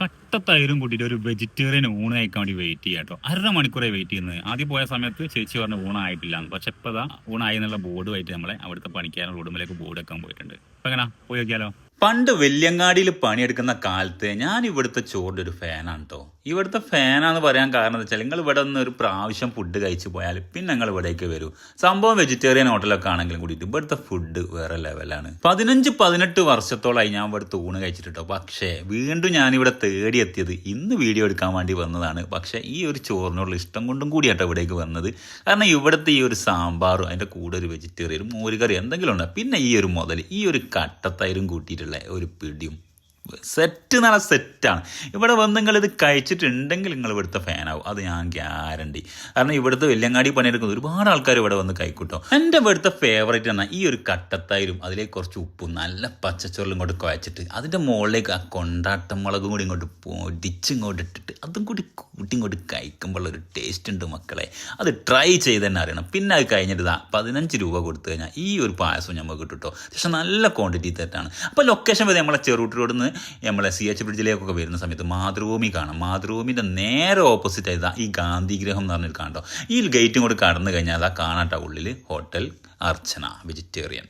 കട്ടത്തൈരും കൂട്ടിയിട്ട് ഒരു വെജിറ്റേറിയൻ ഊണ് കഴിക്കാൻ വേണ്ടി വെയിറ്റ് ചെയ്യാം കേട്ടോ അര വെയിറ്റ് ചെയ്യുന്നത്. ആദ്യം പോയ സമയത്ത് ചേച്ചി പറഞ്ഞ ഊണായിട്ടില്ല പക്ഷെ ഇപ്പൊ ഇതാ ഊണായി എന്നുള്ള ബോർഡ് ആയിട്ട് നമ്മളെ അവിടുത്തെ പണിക്കാരുടെ റോഡുമ്പിലേക്ക് ബോർഡ് വെക്കാൻ പോയിട്ടുണ്ട്. അപ്പൊ എങ്ങനെ? പോയി നോക്കിയാലോ? പണ്ട് വെല്യങ്ങാടിയിൽ പണിയെടുക്കുന്ന കാലത്ത് ഞാൻ ഇവിടുത്തെ ചോറിന്റെ ഒരു ഫാനാണ് കേട്ടോ ഇവിടുത്തെ ഫാനാന്ന് പറയാൻ കാരണം എന്താ വെച്ചാൽ നിങ്ങൾ ഇവിടെ നിന്ന് ഒരു പ്രാവശ്യം ഫുഡ് കഴിച്ചു പോയാൽ പിന്നെ നിങ്ങൾ ഇവിടേക്ക് വരൂ. സംഭവം വെജിറ്റേറിയൻ ഹോട്ടലൊക്കെ ആണെങ്കിലും കൂടിയിട്ട് ഇവിടുത്തെ ഫുഡ് വേറെ ലെവലാണ് പതിനഞ്ച് പതിനെട്ട് വർഷത്തോളമായി ഞാൻ ഇവിടുത്തെ ഊണ് കഴിച്ചിട്ടോ പക്ഷേ വീണ്ടും ഞാൻ ഞാനിവിടെ തേടി എത്തിയത് ഇന്ന് വീഡിയോ എടുക്കാൻ വേണ്ടി വന്നതാണ്. പക്ഷേ ഈ ഒരു ചോറിനോടുള്ള ഇഷ്ടം കൊണ്ടും കൂടിയാട്ടോ ഇവിടേക്ക് വന്നത്. കാരണം ഇവിടുത്തെ ഈ ഒരു സാമ്പാറും അതിന്റെ കൂടെ ഒരു വെജിറ്റേറിയനും മോരുകറി എന്തെങ്കിലും ഉണ്ട്? പിന്നെ ഈ ഒരു മുതൽ ഈ ഒരു കട്ടത്തൈരും കൂട്ടിയിട്ടുള്ള ഒരു പിടിയും സെറ്റ് നല്ല സെറ്റാണ് ഇവിടെ വന്ന് നിങ്ങൾ ഇത് കഴിച്ചിട്ടുണ്ടെങ്കിൽ നിങ്ങൾ ഇവിടുത്തെ ഫാനാവും അത് ഞാൻ ഗ്യാരണ്ടി കാരണം ഇവിടുത്തെ വെല്ലങ്ങാടി പണിയെടുക്കുന്ന ഒരുപാട് ആൾക്കാർ ഇവിടെ വന്ന് കഴിക്കൂട്ടോ എന്റെ ഇവിടുത്തെ ഫേവറേറ്റ് എന്നാൽ ഈ ഒരു കട്ടത്തായാലും അതിലേക്ക് കുറച്ച് ഉപ്പും നല്ല പച്ചച്ചോറിലും ഇങ്ങോട്ട് കുഴച്ചിട്ട് അതിന്റെ മുകളിലേക്ക് ആ കൊണ്ടാട്ടം മുളകും കൂടി ഇങ്ങോട്ട് പൊടിച്ചിങ്ങോട്ട് ഇട്ടിട്ട് അതും കൂടി കൂട്ടി ഇങ്ങോട്ട് കഴിക്കുമ്പോൾ ഒരു ടേസ്റ്റ് ഉണ്ട് മക്കളെ. അത് ട്രൈ ചെയ്ത് തന്നെ അറിയണം. പിന്നെ അത് കഴിഞ്ഞിട്ട് ഇതാ പതിനഞ്ച് രൂപ കൊടുത്തു കഴിഞ്ഞാൽ ഈ ഒരു പായസം നമുക്ക് കിട്ടും കേട്ടോ പക്ഷെ നല്ല ക്വാണ്ടിറ്റി തെറ്റാണ്. അപ്പോൾ ലൊക്കേഷൻ വരെ നമ്മളെ ചെറുട്ട് റോഡിൽ നിന്ന് നമ്മളെ സി എച്ച് ബ്രിഡ്ജിലേക്കൊക്കെ വരുന്ന സമയത്ത് മാതൃഭൂമി കാണാം. മാതൃഭൂമിന്റെ നേരെ ഓപ്പോസിറ്റ് ആയതാ ഈ ഗാന്ധിഗ്രഹം എന്ന് പറഞ്ഞൊരു കാണട്ടോ ഈ ഗേറ്റും കൂടി കടന്നു കഴിഞ്ഞാൽ അതാ കാണാട്ടോ ഉള്ളിൽ ഹോട്ടൽ അർച്ചന വെജിറ്റേറിയൻ